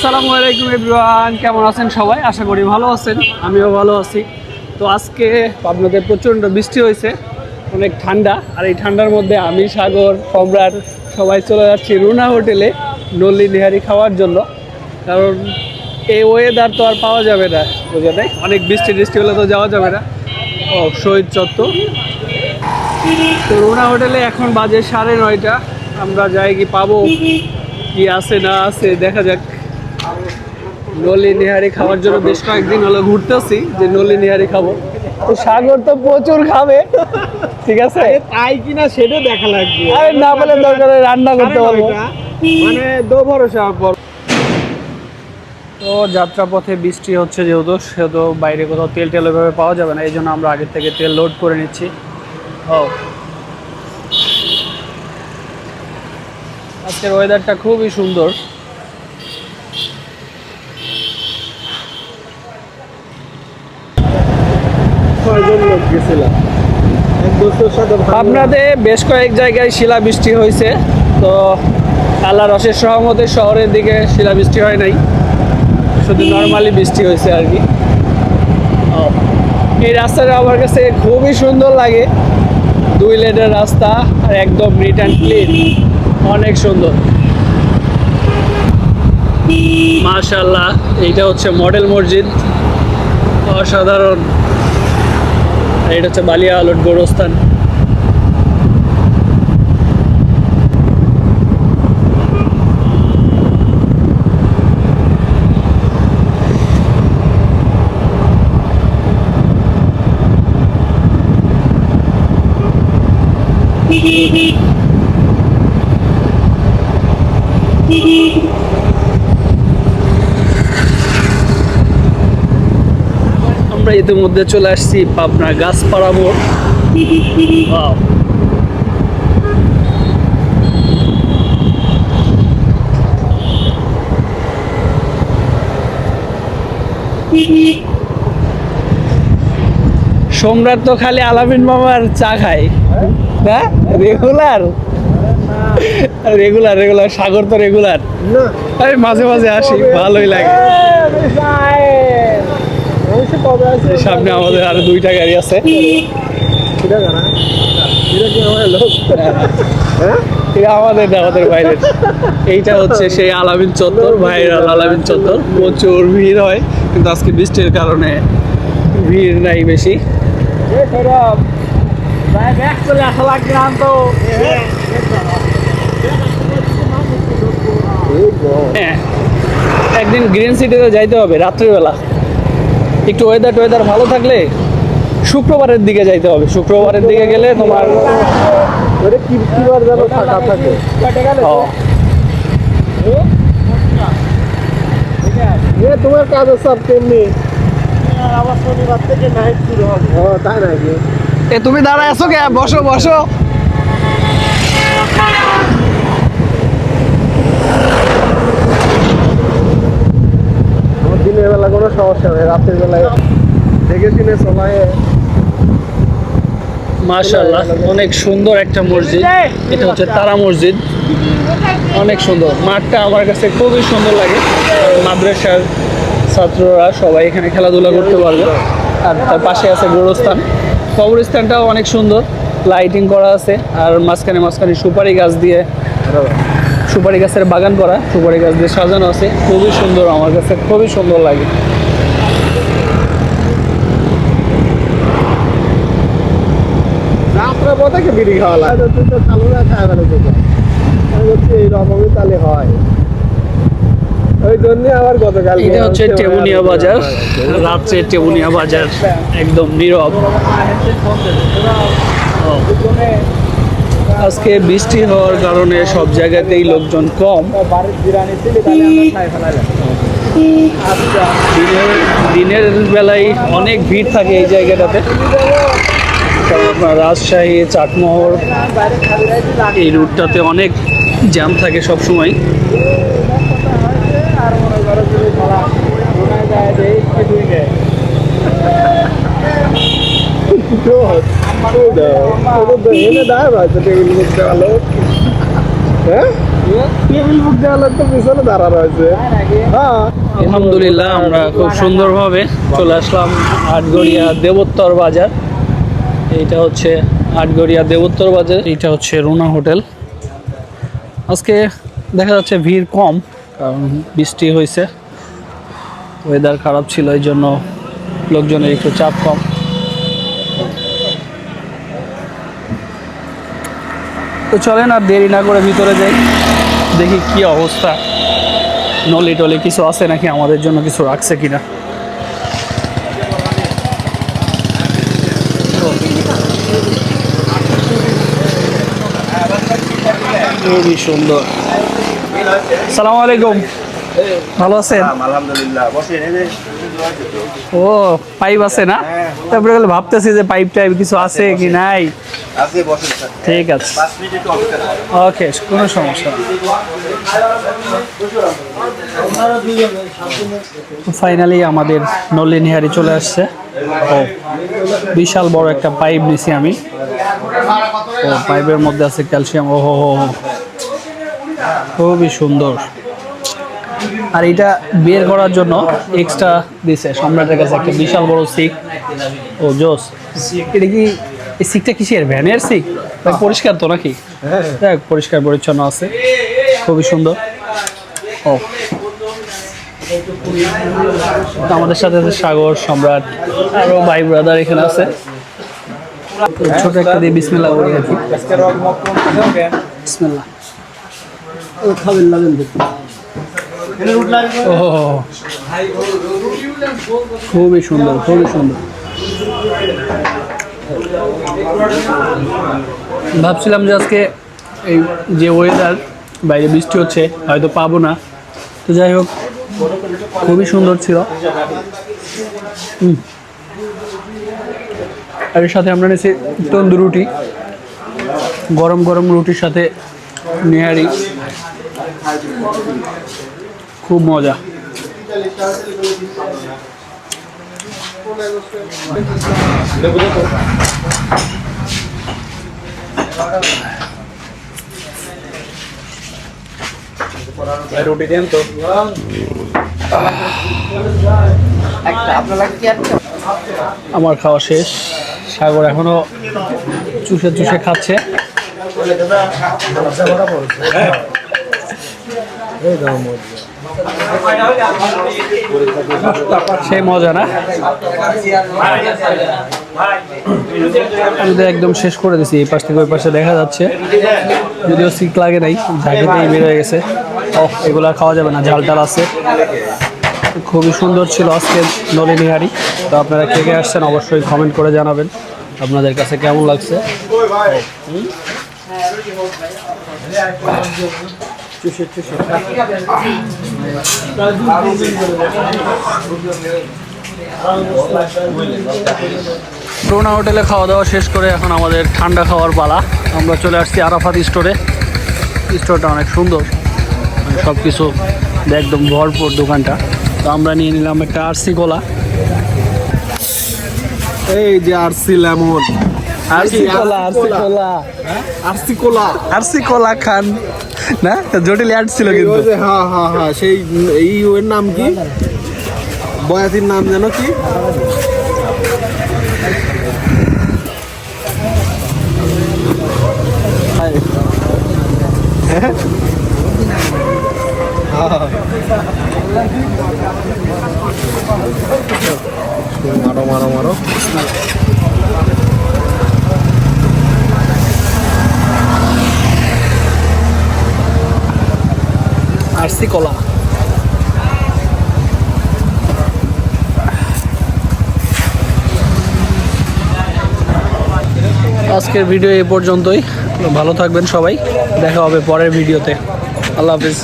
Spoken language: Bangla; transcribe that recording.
আসসালামু আলাইকুম এভরিওয়ান, কেমন আছেন সবাই? আশা করি ভালো আছেন, আমিও ভালো আছি। তো আজকে আপনাদের প্রচণ্ড বৃষ্টি হয়েছে, অনেক ঠান্ডা, আর এই ঠান্ডার মধ্যে আমি, সাগর সম্রাট সবাই চলে যাচ্ছি রুনা হোটেলে নল্লি নিহারি খাওয়ার জন্য। কারণ এই ওয়েদার তো আর পাওয়া যাবে না, বুঝে নাই? অনেক বৃষ্টি বৃষ্টি হলে তো যাওয়া যাবে না। ও, শহীদ চত্বর। তো রুনা হোটেলে এখন বাজে সাড়ে নয়টা, আমরা যাই কি পাবো, কি আছে না আছে, দেখা যাক। নলি নিহারি খাওয়ার জন্য বেশ কয়েকদিন হলো ঘুরতেছি যে নলি নিহারি খাব। তো সাগর তো প্রচুর খাবে। ঠিক আছে? তাই কিনা সেটা দেখা লাগবে। আরে না বলে দরকার রান্না করতে পারব। মানে দো ভরসা পর তো যাত্রাপথে বৃষ্টি হচ্ছে যেহেতু সেহেতু বাইরে কোথাও তেল টেল ওইভাবে পাওয়া যাবে না এই জন্য আমরা আগের থেকে তেল লোড করে নিচ্ছি। ও। আজকের ওয়েদারটা খুবই সুন্দর। আপনাদের বেশ কয়েক জায়গায় শিলাবৃষ্টি হয়েছে, তো আল্লাহর অশেষ সহমতে শহরের দিকে শিলাবৃষ্টি হয় নাই। শুধু নর্মালি বৃষ্টি হয়েছে আর কি। এই রাস্তাটা আমার কাছে খুবই সুন্দর লাগে। দুই লেনের রাস্তা আর একদম নিট অ্যান্ড ক্লিন অনেক সুন্দর। মাশাল্লাহ এইটা হচ্ছে মডেল মসজিদ। অসাধারণ। আর এটা হচ্ছে বালিয়া আলট গোরস্থান। আমরা ইতিমধ্যে চলে আসছি পাবনা গাছপাড়া মোড়। সম্রাট তো খালি আলামিন মামার চা খায়। হ্যাঁ রেগুলার? রেগুলার রেগুলার সাগর তো রেগুলার। আমি মাঝে মাঝে আসি ভালোই লাগে। সামনে আমাদের আরও দুইটা গাড়ি আছে। এটা হ্যাঁ। এটা আমাদের আমাদের বাইরের এইটা হচ্ছে সেই আলামিন চত্বর ভাইরাল আলামিন চত্বর। প্রচুর ভিড় হয় কিন্তু আজকে বৃষ্টির কারণে ভিড় নাই বেশি। হ্যাঁ। একদিন গ্রিন সিটিতে যাইতে হবে রাত্রিবেলা। একটু ওয়েদার টোয়েদার ভালো থাকলে শুক্রবারের দিকে যাইতে হবে। শুক্রবারের দিকে গেলে তোমার এ তোমার কাজের সব তেমনি। তুমি দাঁড়ায় আছো কে? বসো বসো। দিনের বেলা কোনো সমস্যা নেই রাতের বেলায় দেখে শুনে সময় মাশাল্লাহ অনেক সুন্দর একটা মসজিদ। এটা হচ্ছে তারা মসজিদ। অনেক সুন্দর। মাঠটা আমার কাছে খুবই সুন্দর লাগে। মাদ্রাসার ছাত্ররা সবাই এখানে খেলাধুলা করতে পারবে। আর তার পাশে আছে গোরস্থান। কবরস্থানটাও অনেক সুন্দর। লাইটিং করা আছে। আর মাঝখানে মাঝখানে সুপারি গাছ দিয়ে সুপারি গাছের বাগান করা সুপারি গাছ দিয়ে সাজানো আছে। খুবই সুন্দর আমার কাছে খুবই সুন্দর লাগে। রাত্রে পথে বিড়ি খাওয়া লাগে? তুই তো চালু না খায় ফেলে তোকে আমি বলছি এইরকমই তাহলে হয়। ওই জন্য আবার গতকাল এটা হচ্ছে টেবুনিয়া বাজার। রাত্রে টেবুনিয়া বাজার একদম নীরব। আজকে বৃষ্টি হওয়ার কারণে সব জায়গাতেই লোকজন কম। ফেলাইলাম দিনের বেলায় অনেক ভিড় থাকে এই জায়গাটাতে। আপনার রাজশাহী চাটমোহর এই রুটটাতে অনেক জ্যাম থাকে সব সময় আর মনে করো যদি ধরা মনে যায় যে এই দুই দেয় আলহামদুলিল্লাহ, আমরা খুব সুন্দরভাবে চলে আসলাম আটগড়িয়া দেবোত্তর বাজার। এইটা হচ্ছে আটগড়িয়া দেবোত্তর বাজার, এইটা হচ্ছে রুনা হোটেল। আজকে দেখা যাচ্ছে ভিড় কম, কারণ বৃষ্টি হয়েছে। ওয়েদার খারাপ ছিল এই জন্য লোকজনের একটু চাপ কম। তো চলেন আর দেরি না করে ভিতরে যাই। দেখি কি অবস্থা। নলি টলি কিছু আছে নাকি? আমাদের জন্য কিছু রাখছে কিনা? খুবই সুন্দর। সালাম আলাইকুম। ভালো আছেন? আলহামদুলিল্লাহ। বসেন এই যে। ও পাইপ আছে না? তারপরে গেলে ভাবতেছি যে পাইপ টাইপ কিছু আছে কি নাই। আছে বসেন স্যার। ঠিক আছে। ওকে কোনো সমস্যা ফাইনালি আমাদের নলিনিহারি চলে আসছে। ও বিশাল বড় একটা পাইপ নিছি আমি। ও পাইপের মধ্যে আছে ক্যালসিয়াম। ও হো হো হো। খুবই সুন্দর। আর এটা বের করার জন্য এক্সট্রা দিছে। সম্রাটের কাছে একটা বিশাল বড় সিক ও, জোস। এটা কি এই সিকটা কিসের? ভ্যানের সিক পরিষ্কার তো নাকি? দেখ পরিষ্কার পরিচ্ছন্ন আছে। খুবই সুন্দর। ও। আমাদের সাথে আছে সাগর, সম্রাট আরও ভাই ব্রাদার এখানে আছে। ছোট একটা দিয়ে বিসমিল্লা করি আর কি। বিসমিল্লা খাবেন, লাগেন ও। খুবই সুন্দর খুবই সুন্দর। ভাবছিলাম যে আজকে এই যে ওয়েদার বাইরে বৃষ্টি হচ্ছে, হয়তো পাবো না। তো যাই হোক, খুবই সুন্দর ছিল। আর এর সাথে আমরা নিয়েছি তন্দুর রুটি, গরম গরম রুটির সাথে নেহারি। খুব মজা। রুটি দেন তো। আমার খাওয়া শেষ। সাগর এখনও চুষে চুষে খাচ্ছে। সেই মজা না? একদম শেষ করে দিছি, এই পাশ থেকে ওই পাশে দেখা যাচ্ছে। যদিও সিক লাগে নাই ঝাঁকিতেই বের হয়ে গেছে। ও এগুলো খাওয়া যাবে না ঝাল টাল আছে। খুবই সুন্দর ছিল আজকে নলিনীহারি তো আপনারা কে কে আসছেন অবশ্যই কমেন্ট করে জানাবেন। আপনাদের কাছে কেমন লাগছে? রোনা হোটেলে খাওয়া দাওয়া শেষ করে এখন আমাদের ঠান্ডা খাওয়ার পালা। আমরা চলে আসছি আরাফাত স্টোরে। স্টোরটা অনেক সুন্দর। সব কিছু একদম ভরপুর দোকানটা। তো আমরা নিয়ে নিলাম একটা আরসি কোলা এই যে RC lemon. RC cola RC cola RC cola. RC cola খান। না? জটিল অ্যাড ছিল কিন্তু। হ্যাঁ হ্যাঁ হ্যাঁ সেই এই ওর নাম কি? বয়াতির নাম যেন কি? মারো মারো মারো। আরসি কলা। আজকের ভিডিও এ পর্যন্তই। ভালো থাকবেন সবাই। দেখা হবে পরের ভিডিওতে। আল্লাহ হাফিজ।